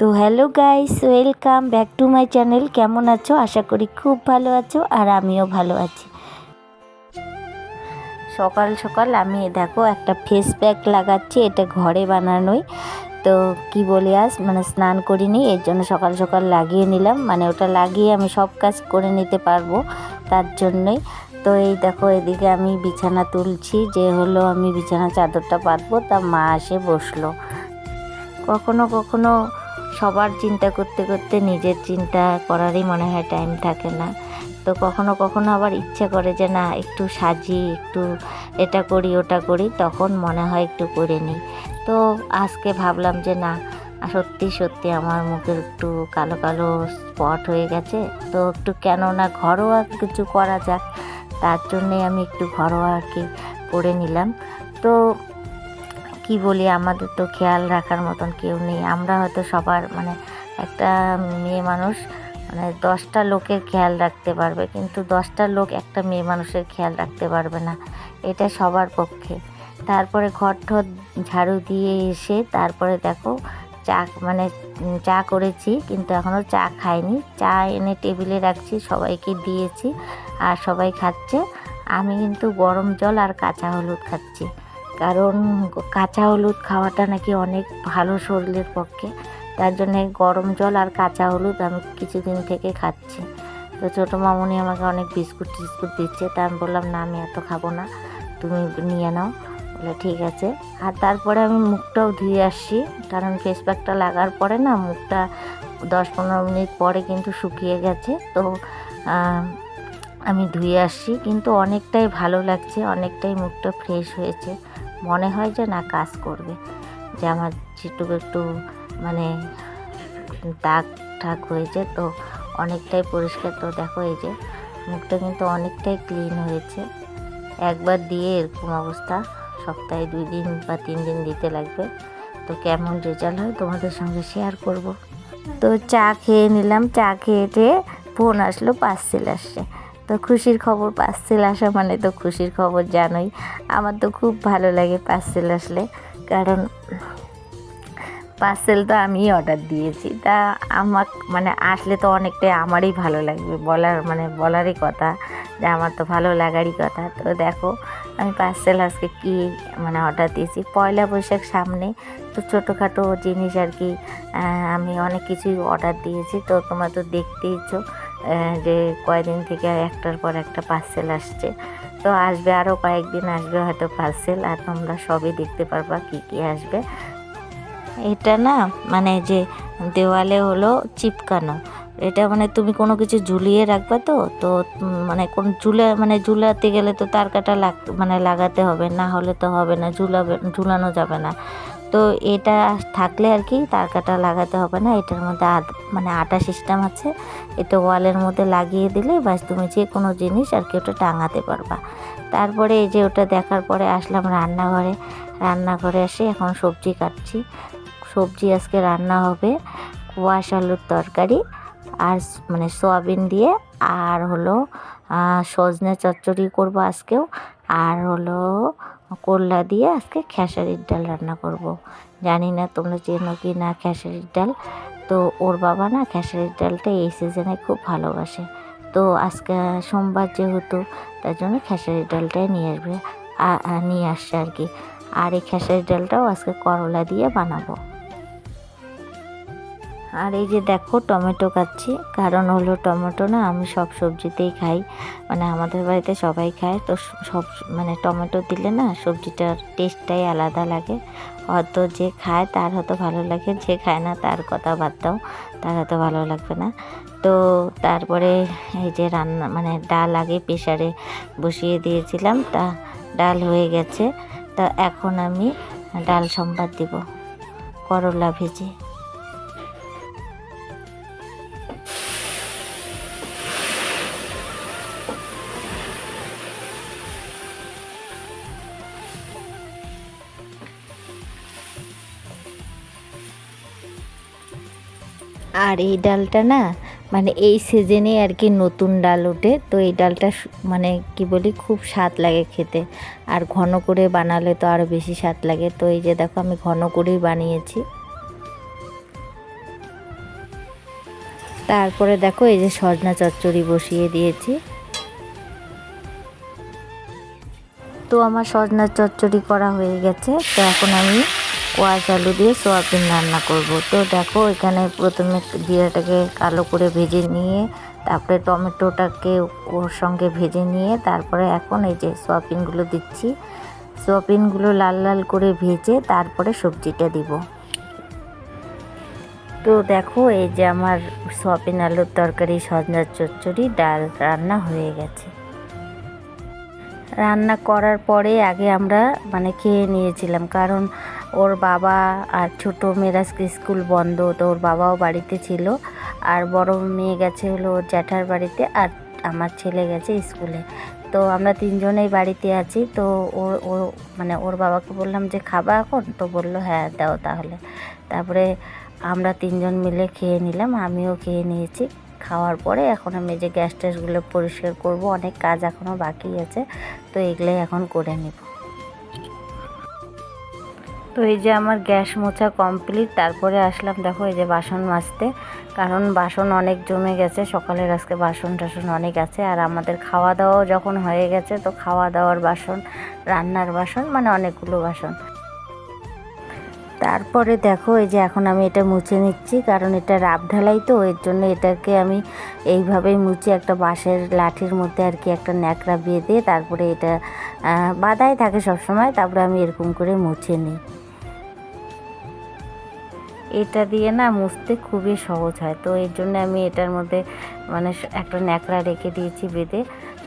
তো hello guys, welcome back to my channel. কেমন আছো? আশা করি খুব ভালো আছো আর আমিও ভালো আছি। সকাল সকাল আমি দেখো একটা ফেস প্যাক লাগাচ্ছি, এটা ঘরে বানানোই। তো কি বলি আজ? মানে স্নান করিনি, এর জন্য সকাল সকাল লাগিয়ে নিলাম। মানে ওটা লাগিয়ে আমি সব কাজ করে নিতে পারব তার জন্যই। তো এই দেখো, এদিকে আমি বিছানা তুলছি, যে হলো আমি বিছানা চাদরটা পাতবো, তা মা এসে বসল। কখনো কখনো সবার চিন্তা করতে করতে নিজের চিন্তা করারই মনে হয় টাইম থাকে না। তো কখনো কখনো আবার ইচ্ছে করে যে, না, একটু সাজি, একটু এটা করি, ওটা করি। তখন মনে হয় একটু করে নিই। তো আজকে ভাবলাম যে, না, সত্যি সত্যি আমার মুখের একটু কালো কালো স্পট হয়ে গেছে। তো একটু কেন না ঘরোয়া কিছু করা যাক, তার জন্যে আমি একটু ঘরোয়া আর কি করে নিলাম। তো কি বলি, আমাদের তো খেয়াল রাখার মতন কেউ নেই। আমরা হয়তো সবার মানে একটা মেয়ে মানুষ মানে দশটা লোকের খেয়াল রাখতে পারবে, কিন্তু দশটা লোক একটা মেয়ে মানুষের খেয়াল রাখতে পারবে না। এটা সবার পক্ষে। তারপরে ঘর ঠর ঝাড়ু দিয়ে এসে তারপরে দেখো, চা মানে চা করেছি, কিন্তু এখনও চা খাইনি। চা এনে টেবিলে রাখছি, সবাইকে দিয়েছি, আর সবাই খাচ্ছে। আমি কিন্তু গরম জল আর কাঁচা হলুদ খাচ্ছি। কারণ কাঁচা হলুদ খাওয়াটা নাকি অনেক ভালো শরীরের পক্ষে। তার জন্যে গরম জল আর কাঁচা হলুদ আমি কিছুদিন থেকে খাচ্ছি। তো ছোটো মামুনি আমাকে অনেক বিস্কুট টিস্কুট দিচ্ছে। তা আমি বললাম, না, আমি এত খাব না। তুমি নিয়ে নাও। বলে, ঠিক আছে। আর তারপরে আমি মুখটাও ধুয়ে আসছি। কারণ ফেস প্যাকটা লাগার পরে না, মুখটা দশ পনেরো মিনিট পরে কিন্তু শুকিয়ে গেছে। তো আমি ধুয়ে আসছি। কিন্তু অনেকটাই ভালো লাগছে, অনেকটাই মুখটা ফ্রেশ হয়েছে। মনে হয় যে না, কাজ করবে। যে আমার যেটুকু একটু মানে দাগ ঠাক হয়েছে, তো অনেকটাই পরিষ্কার। তো দেখো এই যে, মুখটা কিন্তু অনেকটাই ক্লিন হয়েছে। একবার দিয়ে এরকম অবস্থা, সপ্তাহে দুই দিন বা তিন দিন দিতে লাগবে। তো কেমন রেজাল্ট হয় তোমাদের সঙ্গে শেয়ার করব। তো চা খেয়ে নিলাম, চা খেয়ে টেয়ে ফোন আসলো পার্সেল আসছে। তো খুশির খবর পার্সেল আসা মানে তো খুশির খবর জানোই। আমার তো খুব ভালো লাগে পার্সেল আসলে। কারণ পার্সেল তো আমিই অর্ডার দিয়েছি। তা আমার মানে আসলে তো অনেকটাই আমারই ভালো লাগবে বলার মানে বলারই কথা যে আমার তো ভালো লাগারই কথা। তো দেখো আমি পার্সেল আজকে কি মানে অর্ডার দিয়েছি। পয়লা বৈশাখ সামনে তো ছোটোখাটো জিনিস আর কি আমি অনেক কিছুই অর্ডার দিয়েছি। তো তোমরা তো দেখতেইছো যে কয়দিন থেকে একটার পর একটা পার্সেল আসছে। তো আসবে আরও কয়েকদিন আসবে হয়তো পার্সেল আর তোমরা সবই দেখতে পারবা কী কী আসবে। এটা না মানে যে দেওয়ালে হলো চিপকানো। এটা মানে তুমি কোনো কিছু ঝুলিয়ে রাখবে তো তো মানে কোন ঝুলে মানে ঝুলাতে গেলে তো তার কাটা লাগ মানে লাগাতে হবে, না হলে তো হবে না, ঝুলাবে, ঝুলানো যাবে না। তো এটা থাকলে আর কি তার কাটা লাগাতে হবে না, এটার মধ্যে মানে আটা সিস্টেম আছে এটা ওয়ালের মধ্যে লাগিয়ে দিলে বাস তুমি যে কোনো জিনিস আর কি ওটা টাঙাতে পারবা। তারপরে এই যে ওটা দেখার পরে আসলাম রান্নাঘরে রান্নাঘরে এসে এখন সবজি কাটছি। সবজি আজকে রান্না হবে কোয়াশ আলুর তরকারি আর মানে সোয়াবিন দিয়ে, আর হলো সজনে চচ্চড়ি করব আজকেও। আর হলো করলা দিয়ে আজকে খেসারির ডাল রান্না করব। জানি না তোমরা চেনো কি না খেসারির ডাল। তো ওর বাবা না খেসারির ডালটা এই সিজনে খুব ভালোবাসে। তো আজকে সোমবার যেহেতু, তার জন্য খেসারির ডালটাই নিয়ে আসবে নিয়ে আসছে আর কি। আর এই খেসারির ডালটাও আজকে করলা দিয়ে বানাবো। আর এই যে দেখো টমেটো কাটছি কারণ হলো টমেটো না আমি সব সবজিতেই খাই। মানে আমাদের বাড়িতে সবাই খায়। তো সব মানে টমেটো দিলে না সবজিটার টেস্টটাই আলাদা লাগে। হয়তো যে খায় তার হয়তো ভালো লাগে, যে খায় না তার কথা বাদ দাও, তার হয়তো ভালো লাগবে না। তো তারপরে এই যে রান্না মানে ডাল আগে প্রেশারে বসিয়ে দিয়েছিলাম। তা ডাল হয়ে গেছে। তা এখন আমি ডাল সম্বাদ দিব, করলা ভেজে। আর এই ডালটা না মানে এই সিজনে আর কি নতুন ডাল ওঠে, তো এই ডালটা মানে কি বলি, খুব স্বাদ লাগে খেতে। আর ঘন করে বানালে তো আরও বেশি স্বাদ লাগে। তো এই যে দেখো, আমি ঘন করেই বানিয়েছি। তারপরে দেখো, এই যে সজনা চচ্চড়ি বসিয়ে দিয়েছি। তো আমার সজনা চচ্চড়ি করা হয়ে গেছে। তো এখন আমি কোয়াশ আলু দিয়ে সোয়াবিন রান্না করব। তো দেখো, এখানে প্রথমে জিরাটাকে কালো করে ভেজে নিয়ে, তারপরে টমেটোটাকে ওর সঙ্গে ভেজে নিয়ে, তারপরে এখন এই যে সোয়াবিনগুলো দিচ্ছি। সোয়াবিনগুলো লাল লাল করে ভেজে তারপরে সবজিটা দিব। তো দেখো, এই যে আমার সোয়াবিন আলুর তরকারি, সজনার চচ্চড়ি, ডাল রান্না হয়ে গেছে। রান্না করার পরে আগে আমরা মানে খেয়ে নিয়েছিলাম। কারণ ওর বাবা আর ছোট মেয়েরা স্কুল বন্ধ, তো ওর বাবাও বাড়িতে ছিল। আর বড় মেয়ে গেছে হলো ওর জ্যাঠার বাড়িতে আর আমার ছেলে গেছে স্কুলে। তো আমরা তিনজনেই বাড়িতে আছি। তো ওর ও মানে ওর বাবাকে বললাম যে, খাবা এখন? তো বলল হ্যাঁ দাও তাহলে। তারপরে আমরা তিনজন মিলে খেয়ে নিলাম, আমিও খেয়ে নিয়েছি। খাওয়ার পরে এখন আমি যে গ্যাস ট্যাসগুলো পরিষ্কার করব, অনেক কাজ এখনও বাকি আছে, তো এগুলোই এখন করে নিব। তো এই যে আমার গ্যাস মোছা কমপ্লিট, তারপরে আসলাম দেখো এই যে বাসন মাজতে, কারণ বাসন অনেক জমে গেছে, সকালের আজকে বাসন টাসন অনেক আছে, আর আমাদের খাওয়া দাওয়াও যখন হয়ে গেছে, তো খাওয়া দাওয়ার বাসন, রান্নার বাসন মানে অনেকগুলো বাসন। তারপরে দেখো, এই যে এখন আমি এটা মুছে নিচ্ছি, কারণ এটা রাব ঢালাই তো, এর জন্য এটাকে আমি এইভাবেই মুছে একটা বাঁশের লাঠির মধ্যে আর কি একটা ন্যাকড়া বেঁধে তারপরে এটা বাদাই থাকে সবসময়, তারপরে আমি এরকম করে মুছে নিই। এটা দিয়ে না মুছতে খুবই সহজ হয়, তো এর জন্য আমি এটার মধ্যে মানে একটা ন্যাকড়া রেখে দিয়েছি বেঁধে,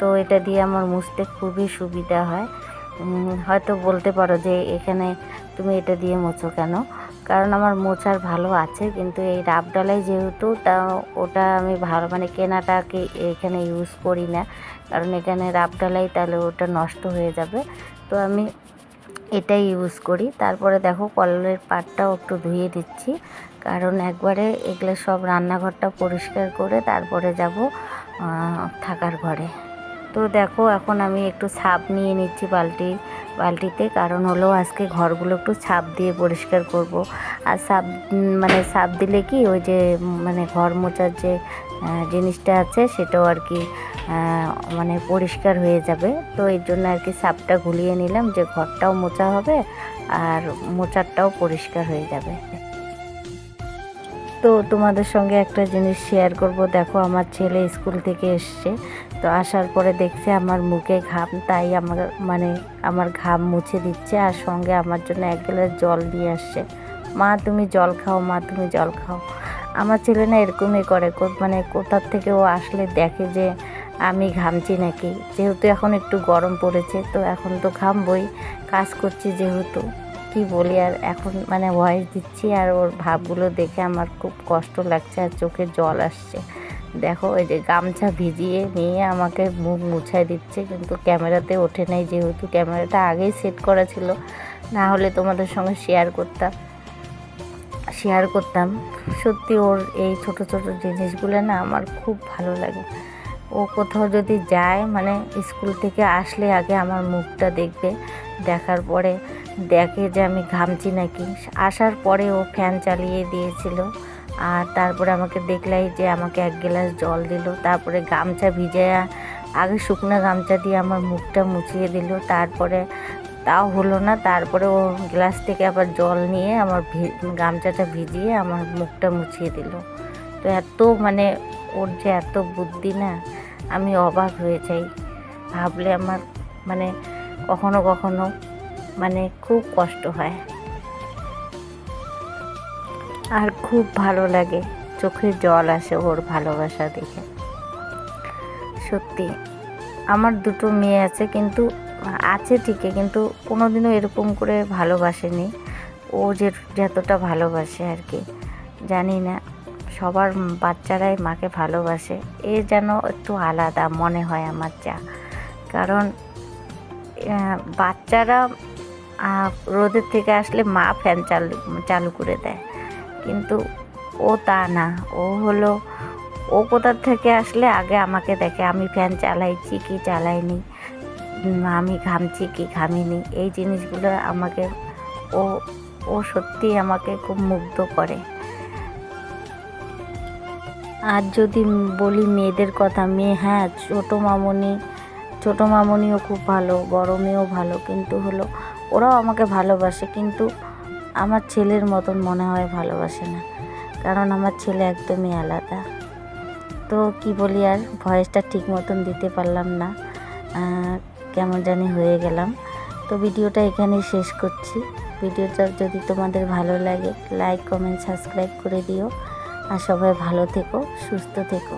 তো এটা দিয়ে আমার মুছতে খুবই সুবিধা হয়। হয়তো বলতে পারো যে এখানে তুমি এটা দিয়ে মোছো কেন? কারণ আমার মোছার ভালো আছে, কিন্তু এই ডালাই যেহেতু, তা ওটা আমি ভালো মানে কেনাটাকে এখানে ইউজ করি না। কারণ এখানে ডালাই, তাহলে ওটা নষ্ট হয়ে যাবে। তো আমি এটাই ইউজ করি। তারপরে দেখো কলের পাটটাও একটু ধুয়ে দিচ্ছি। কারণ একবারে এগুলো সব রান্নাঘরটা পরিষ্কার করে তারপরে যাব থাকার ঘরে। তো দেখো, এখন আমি একটু ছাপ নিয়ে নিচ্ছি বালতি, বালতিতে। কারণ হলো আজকে ঘরগুলো একটু ছাপ দিয়ে পরিষ্কার করব। আর ছাপ মানে ছাপ দিলে কি ওই যে মানে ঘর মোচার যে জিনিসটা আছে সেটাও আর কি মানে পরিষ্কার হয়ে যাবে। তো এর জন্য আর কি সাপটা গুলিয়ে নিলাম যে ঘরটাও মোচা হবে আর মোচারটাও পরিষ্কার হয়ে যাবে। তো তোমাদের সঙ্গে একটা জিনিস শেয়ার করব। দেখো, আমার ছেলে স্কুল থেকে এসছে। তো আসার পরে দেখছে আমার মুখে ঘাম, তাই আমার মানে আমার ঘাম মুছে দিচ্ছে আর সঙ্গে আমার জন্য এক গ্লাস জল দিয়ে আসছে। মা, তুমি জল খাও, মা, তুমি জল খাও। আমার ছেলে না এরকমই করে মানে কোথার থেকে ও আসলে দেখে যে আমি ঘামছি নাকি? যেহেতু এখন একটু গরম পড়েছে, তো এখন তো ঘামবই, কাজ করছি যেহেতু। কি বলি আর, এখন মানে ভয়েস দিচ্ছি আর ওর ভাবগুলো দেখে আমার খুব কষ্ট লাগছে আর চোখে জল আসছে। দেখো ওই যে গামছা ভিজিয়ে নিয়ে আমাকে মুখ মুছাই দিচ্ছে, কিন্তু ক্যামেরাতে ওঠে নাই যেহেতু। ক্যামেরাটা আগেই সেট করা ছিল, না হলে তোমাদের সঙ্গে শেয়ার করতাম। শেয়ার করতাম। সত্যি ওর এই ছোট ছোট জিনিসগুলো না আমার খুব ভালো লাগে। ও কোথাও যদি যায় মানে স্কুল থেকে আসলে আগে আমার মুখটা দেখবে, দেখার পরে দেখে যে আমি ঘামছি নাকি। আসার পরে ও ফ্যান চালিয়ে দিয়েছিল। আর তারপরে আমাকে দেখলাই যে আমাকে এক গ্লাস জল দিল, তারপরে গামছা ভিজায়া আগে শুকনো গামছা দিয়ে আমার মুখটা মুছিয়ে দিল, তারপরে তাও হলো না, তারপরে ও গ্লাস থেকে আবার জল নিয়ে আমার গামছাটা ভিজিয়ে আমার মুখটা মুছিয়ে দিল। তো এত মানে ওর যে এত বুদ্ধি না, আমি অবাক হয়ে যাই। ভাবলে আমার মানে কখনো কখনো মানে খুব কষ্ট হয়। আর খুব ভালো লাগে। চোখে জল আসে ওর ভালোবাসা দেখে। সত্যি, আমার দুটো মেয়ে আছে কিন্তু, আছে ঠিকই কিন্তু কোনোদিনও এরকম করে ভালোবাসেনি। ও যে যতটা ভালোবাসে আর কি, জানি না। সবার বাচ্চারাই মাকে ভালোবাসে। এ যেন একটু আলাদা মনে হয় আমার যা। কারণ বাচ্চারা রোদের থেকে আসলে মা ফ্যান চালু চালু করে দেয়। কিন্তু ও তা না। ও হলো, ও কোথার থেকে আসলে আগে আমাকে দেখে, আমি ফ্যান চালাইছি কি চালাইনি আমি ঘামছি কি ঘামিনি, এই জিনিসগুলো আমাকে, ও ও সত্যি আমাকে খুব মুগ্ধ করে। আর যদি বলি মেয়েদের কথা, মেয়ে হ্যাঁ ছোটো মামনি, ছোটো মামনিও খুব ভালো, বড় মেয়েও ভালো, কিন্তু হলো ওরাও আমাকে ভালোবাসে, কিন্তু আমার ছেলের মতন মনে হয় ভালোবাসে না। কারণ আমার ছেলে একদমই আলাদা। তো কি বলি আর, ভয়েসটা ঠিক মতন দিতে পারলাম না। কেমন জানি হয়ে গেলাম। তো ভিডিওটা এখানেই শেষ করছি। ভিডিওটা যদি তোমাদের ভালো লাগে লাইক কমেন্ট সাবস্ক্রাইব করে দিও। আর সবাই ভালো থেকো, সুস্থ থেকো।